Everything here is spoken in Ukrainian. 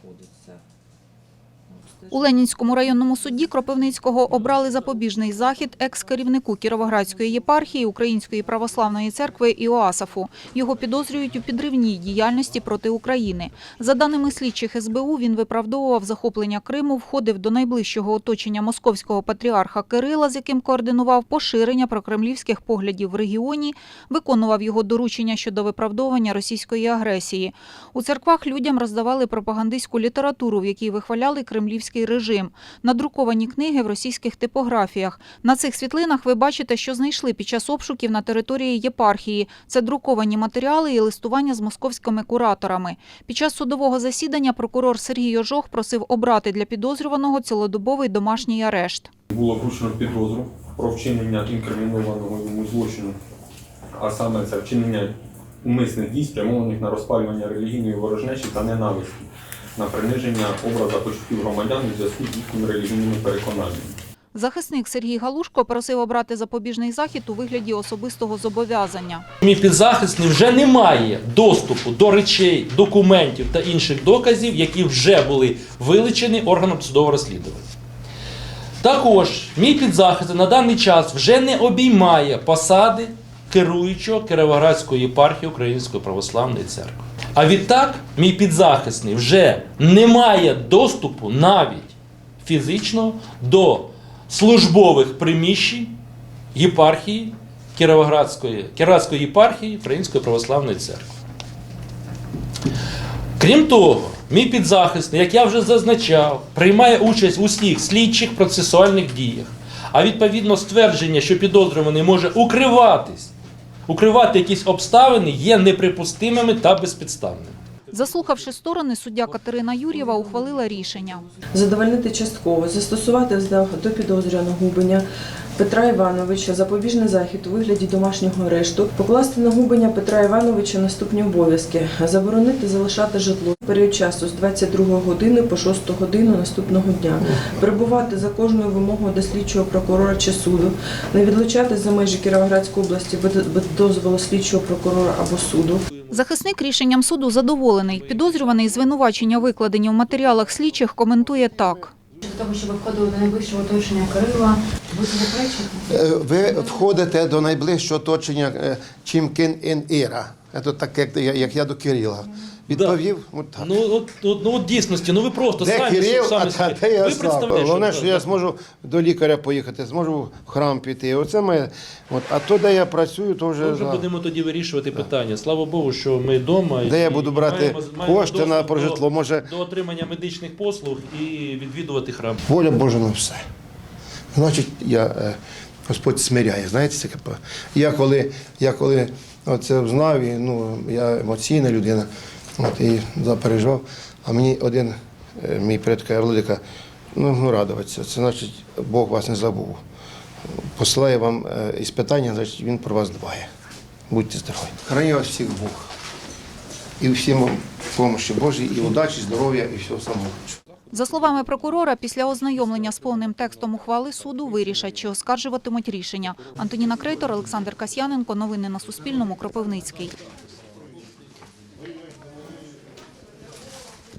знаходиться. У Ленінському районному суді Кропивницького обрали запобіжний захід екс-керівнику Кіровоградської єпархії Української православної церкви Іоасафу. Його підозрюють у підривній діяльності проти України. За даними слідчих СБУ, він виправдовував захоплення Криму, входив до найближчого оточення московського патріарха Кирила, з яким координував поширення прокремлівських поглядів в регіоні, виконував його доручення щодо виправдовування російської агресії. У церквах людям роздавали пропагандистську літературу, в якій вихваляли кремлівський режим, надруковані книги в російських типографіях. На цих світлинах ви бачите, що знайшли під час обшуків на території єпархії. Це друковані матеріали і листування з московськими кураторами. Під час судового засідання прокурор Сергій Ожох просив обрати для підозрюваного цілодобовий домашній арешт. Було вручено підозру про вчинення інкримінованого йому злочину, а саме це вчинення умисних дій, спрямованих на розпалювання релігійної ворожнечі та ненависті, на приниження образа почуттів громадян у зв'язку з їхніми релігійними переконаннями. Захисник Сергій Галушко просив обрати запобіжний захід у вигляді особистого зобов'язання. Мій підзахисний вже не має доступу до речей, документів та інших доказів, які вже були вилучені органом судового розслідування. Також мій підзахисний на даний час вже не обіймає посади керуючого Кіровоградської єпархії Української православної церкви. А відтак, мій підзахисний вже не має доступу навіть фізичного до службових приміщень єпархії Кіровоградської, Кіровоградської єпархії Української православної церкви. Крім того, мій підзахисний, як я вже зазначав, приймає участь у всіх слідчих процесуальних діях. А відповідно ствердження, що підозрюваний може укриватись, укривати якісь обставини, є неприпустимими та безпідставними. Заслухавши сторони, суддя Катерина Юр'єва ухвалила рішення. Задовольнити частково, застосувати до до підозрюваного Губеня Петра Івановича запобіжний захід у вигляді домашнього арешту, покласти на Губеня Петра Івановича наступні обов'язки, заборонити залишати житло період часу з 22 години по 6 годину наступного дня, перебувати за кожною вимогою до слідчого прокурора чи суду, не відлучатись за межі Кіровоградської області без дозволу слідчого прокурора або суду, Захисник рішенням суду задоволений. Підозрюваний звинувачення, викладені в матеріалах слідчих, коментує так. Того, що ви входили до найближчого оточення Кирила, ви заперечуєте? Е, Ви входите до найближчого оточення Чімкін-Ін-Іра. Це так, як, як я до Кирила. Відповів, от так. Ну от, от, ну, от дійсності, ну ви просто де самі, Кирил, самі а собі- де я ви сам. Головне, що- що я зможу до лікаря поїхати, зможу в храм піти. Оце моє. От. А то, де я працюю, то вже. Ми вже будемо тоді вирішувати питання. Слава Богу, що ми вдома. Де я буду брати маємо- маємо кошти на прожитло? До, Може, до отримання медичних послуг і відвідувати храм. воля Божа на все. Значить, я, е, Господь смиряє. Знаєте, це Я коли, я коли це знав, і, ну, я емоційна людина, от, і запереживав, а мені один е, мій предка Владика, ну, ну радуватися. Це значить, Бог вас не забув. Посилає вам е, іспитання, значить він про вас дбає. Будьте здорові. Храни вас всіх Бог. І всім вам помощі Божій, і удачі, здоров'я, і всього самого. За словами прокурора, після ознайомлення з повним текстом ухвали суду вирішать, чи оскаржуватимуть рішення. Антоніна Крейтор, Олександр Касьяненко. Новини на Суспільному. Кропивницький.